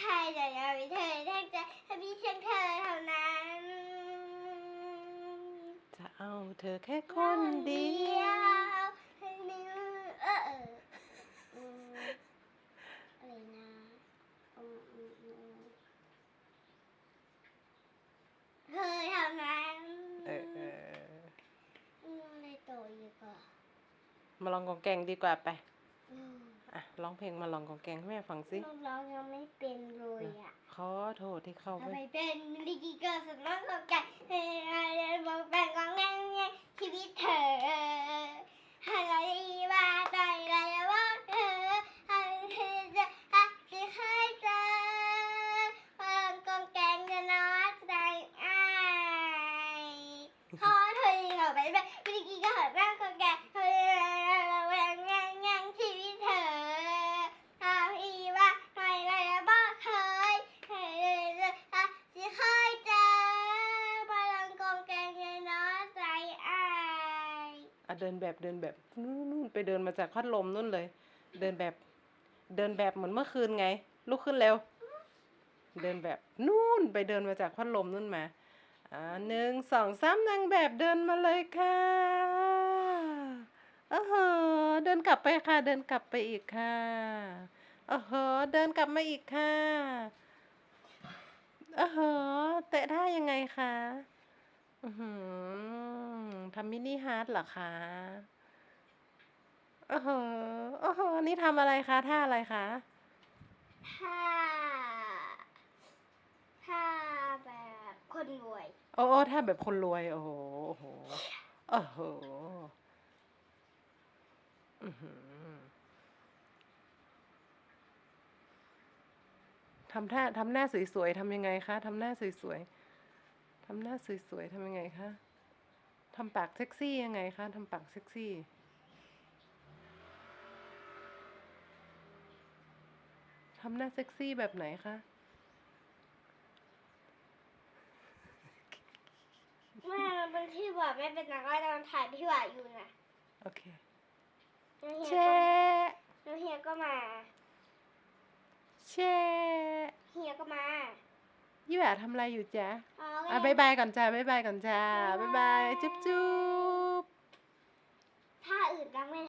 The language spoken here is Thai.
ใครแต่เรามีเธอท้ใจถ้ามีเพียงเธอเท่านั้น จะเอาเธอแค่คนเดียวให้เออเอออืมอะไรนะอืมอืมอืมเธอเท่านั้นเออเอออืมในตัวอยู่ก่อนมาลองกองแกงดีกว่าไป อืม อะร้องเพลงมาลองกองแกงให้แม่ฟังสิน้องร้องยังไม่เป็นเลยอะขอโทษที่เข้าทำไปไมเป็นลิกิเกอร์สมองของแกเฮ้ยมองแปลงของแง่แง่ชีวิตเธอให้เราดีว่าใจเราจะบอกเธอให้เธอจะหักจะให้เจอพลังกองแกงจะน้อยใจอ้ายขอเธอเขาไปเป็นลิกิเกอร์สมองของแกเฮ้ยเราแหวงแง่แง่ชีวิตเธอทำอีว่าให้เราจะบอกเธอ เฮ้ยอะสิเคยเจอพลังกองแกงยังน้อยใจอาย อะเดินแบบเดินแบบนู่นไปเดินมาจากพัดลมนู่นเลย เดินแบบ เดินแบบเหมือนเมื่อคืนไง ลุกขึ้นเร็ว เดินแบบนู่นไปเดินมาจากพัดลมนู่นมาอ่าหนึ่งสองสามนางแบบเดินมาเลยค่ะเออเหอเดินกลับไปค่ะ เดินกลับไปอีกค่ะเออเหอเดินกลับมาอีกค่ะเออเหอเตะท่ายังไงคะ อือหือทำมินิฮาร์ดเหรอคะเออเหอเออเหอนี่ทำอะไรคะท่าอะไรคะถ้าถ้าแบบคนรวย โอ้โอ้ถ้าแบบคนรวย โอ้โห โอ้โหโอ้โหอื้อหือทำท่าทำหน้าสวยๆทำยังไงคะทำหน้าสวยๆ ทำหน้าสวยๆทำยังไงคะทำปากเซ็กซี่ยังไงคะทำปากเซ็กซี่ทำหน้าเซ็กซี่แบบไหนคะ แม่มันเป็นที่ว่าแม่เป็นนักร้องตอนถ่ายพี่ว่าอยู่นะโอเคแล้วเฮีแชยก็ะแล้วเฮียก็มาแชะเฮียก็มา ยี่หว่าทำอะไรอยู่จ๊ะ อ๋อ อะบายบายก่อนจ้าบายบายก่อนจ้าบายบายจุ๊บจุ๊บถ้าอื่นก็ไม่